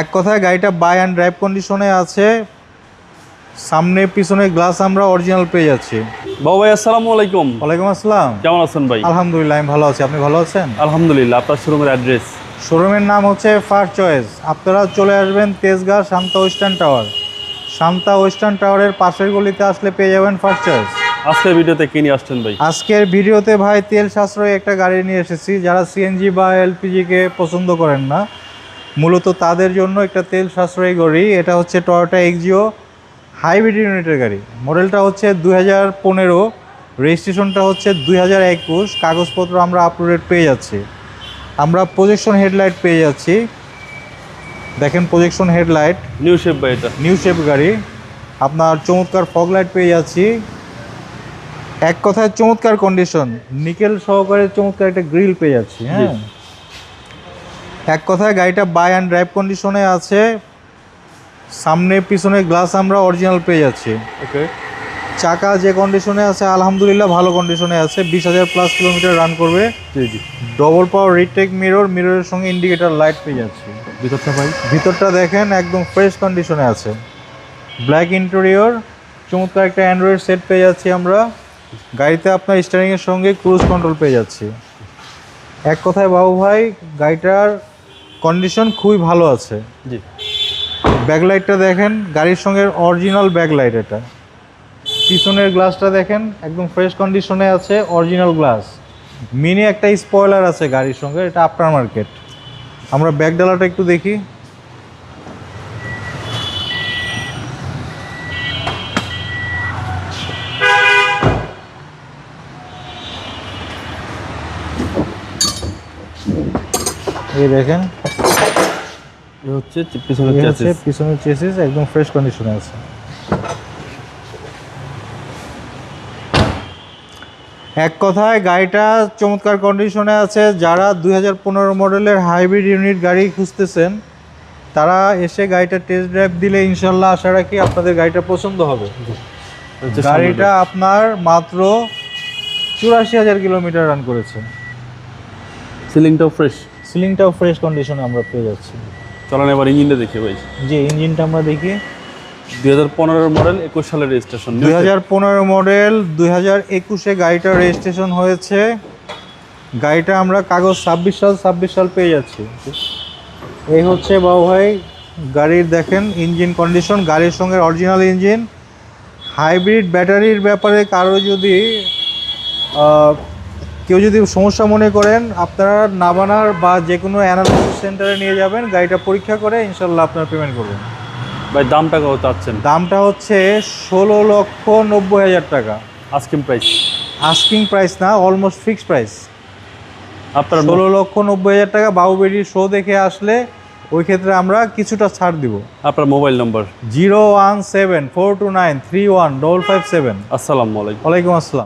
এক কথায় গাড়িটা বাই অ্যান্ড ড্রাইভ কন্ডিশনে আছে। সামনে পিছনে গ্লাস আমরা অরিজিনাল পেয়ে যাচ্ছি। বাবু ভাই আসসালামু আলাইকুম। ওয়ালাইকুম আসসালাম। কেমন আছেন ভাই? আলহামদুলিল্লাহ আমি ভালো আছি। আপনি ভালো আছেন? আলহামদুলিল্লাহ আপনার শোরুমের অ্যাড্রেস শোরুমের নাম হচ্ছে ফার্স্ট চয়েস আপনারা চলে আসবেন Tejgaon Shanta western tower. Shanta western টাওয়ারের পাশের গলিতে আসলে পেয়ে যাবেন ফার্স্ট চয়েস আজকের ভিডিওতে কি নিয়ে আসছেন ভাই? আজকের ভিডিওতে ভাই তেল সাশ্রয়ী একটা গাড়ি নিয়ে এসেছি যারা সিএনজি বা এলপিজিকে পছন্দ করেন না। মূলত তাদের জন্য একটা তেল সাশ্রয়ী গাড়ি। এটা হচ্ছে টয়োটা এক্সিও হাইব্রিড ইউনিটের গাড়ি। মডেলটা হচ্ছে দুই হাজার পনেরো রেজিস্ট্রেশনটা হচ্ছে দুই হাজার একুশ। কাগজপত্র আমরা আপলোডেড পেয়ে যাচ্ছি। আমরা প্রজেকশন হেডলাইট পেয়ে যাচ্ছি। দেখেন প্রজেকশন হেডলাইট নিউ শেপ ভাই এটা। নিউ শেপ গাড়ি। আপনার চমৎকার ফগ লাইট পেয়ে যাচ্ছি। এক কথায় চমৎকার কন্ডিশন নিকেল সহকারে চমৎকার একটা গ্রিল পেয়ে যাচ্ছি হ্যাঁ? এক কথায় গাড়িটা বাই অ্যান্ড ড্রাইভ কন্ডিশনে আছে। সামনে পিছনে গ্লাস আমরা অরিজিনাল পেয়ে যাচ্ছি। ওকে। চাকা যে কন্ডিশনে আছে আলহামদুলিল্লাহ ভালো কন্ডিশনে আছে। বিশ হাজার প্লাস কিলোমিটার রান করবে। জি জি। ডবল পাওয়ার রিটেক মিরর মিররের সঙ্গে ইন্ডিকেটার লাইট পেয়ে যাচ্ছি। ভিতরটা ভাই? ভিতরটা দেখেন একদম ফ্রেশ কন্ডিশনে আছে। ব্ল্যাক ইন্টেরিয়র চমৎকার একটা অ্যান্ড্রয়েড সেট পেয়ে যাচ্ছি আমরা। গাড়িতে আপনার স্টারিংয়ের সঙ্গে ক্রুজ কন্ট্রোল পেয়ে যাচ্ছি। এক কথায় বাবু ভাই গাড়িটার কন্ডিশন খুবই ভালো আছে। জি। ব্যাকলাইটটা দেখেন গাড়ির সঙ্গে অরিজিনাল ব্যাকলাইট এটা। পিছনের গ্লাসটা দেখেন একদম ফ্রেশ কন্ডিশনে আছে অরিজিনাল গ্লাস মিনি একটা স্পয়লার আছে গাড়ির সঙ্গে এটা আফটার মার্কেট আমরা ব্যাক ডালাটা একটু দেখি। এই দেখেন। হচ্ছে পিছনের চেসিস একদম ফ্রেশ কন্ডিশনে আছে। এক কথায় গাড়িটা চমৎকার কন্ডিশনে আছে। যারা দুই হাজার পনেরো মডেলের হাইব্রিড ইউনিট গাড়ি খুঁজতেছেন তারা এসে গাড়িটা টেস্ট ড্রাইভ দিলে ইনশাল্লাহ আশা রাখি আপনাদের গাড়িটা পছন্দ হবে। গাড়িটা আপনার মাত্র চুরাশি হাজার কিলোমিটার রান করেছে। সিলিংটাও ফ্রেশ সিলিংটাও ফ্রেশ কন্ডিশনে আমরা পেয়ে যাচ্ছি। চলেন এবার ইঞ্জিনটা দেখি ভাই। যে ইঞ্জিনটা আমরা দেখি। দুই হাজার পনেরোর মডেল একুশ সালের রেজিস্ট্রেশন দুই হাজার পনেরো মডেল দুই হাজার একুশে গাড়িটা রেজিস্ট্রেশন হয়েছে। গাড়িটা আমরা কাগজ ছাব্বিশ সাল ছাব্বিশ সাল পেয়ে যাচ্ছি। এই হচ্ছে বাবু ভাই গাড়ির দেখেন ইঞ্জিন কন্ডিশন গাড়ির সঙ্গে অরিজিনাল ইঞ্জিন হাইব্রিড ব্যাটারির ব্যাপারে কারও যদি কেউ যদি সমস্যা মনে করেন আপনারা নাবানার বা যে কোনো অ্যানালিসিস সেন্টারে নিয়ে যাবেন গাড়িটা পরীক্ষা করে ইনশাল্লাহ আপনার পেমেন্ট করবেন। ভাই দামটা কত চাচ্ছেন? দামটা হচ্ছে ষোলো লক্ষ নব্বই হাজার টাকা। আস্কিং প্রাইস আস্কিং প্রাইস না অলমোস্ট ফিক্সড প্রাইস আপনার ষোলো লক্ষ নব্বই হাজার টাকা বাবুবেরির শো দেখে আসলে ওই ক্ষেত্রে আমরা কিছুটা ছাড় দিব। আপনার mobile number zero one seven four two nine three one double five seven. আসসালামু আলাইকুম। ওয়ালাইকুম আসসালাম।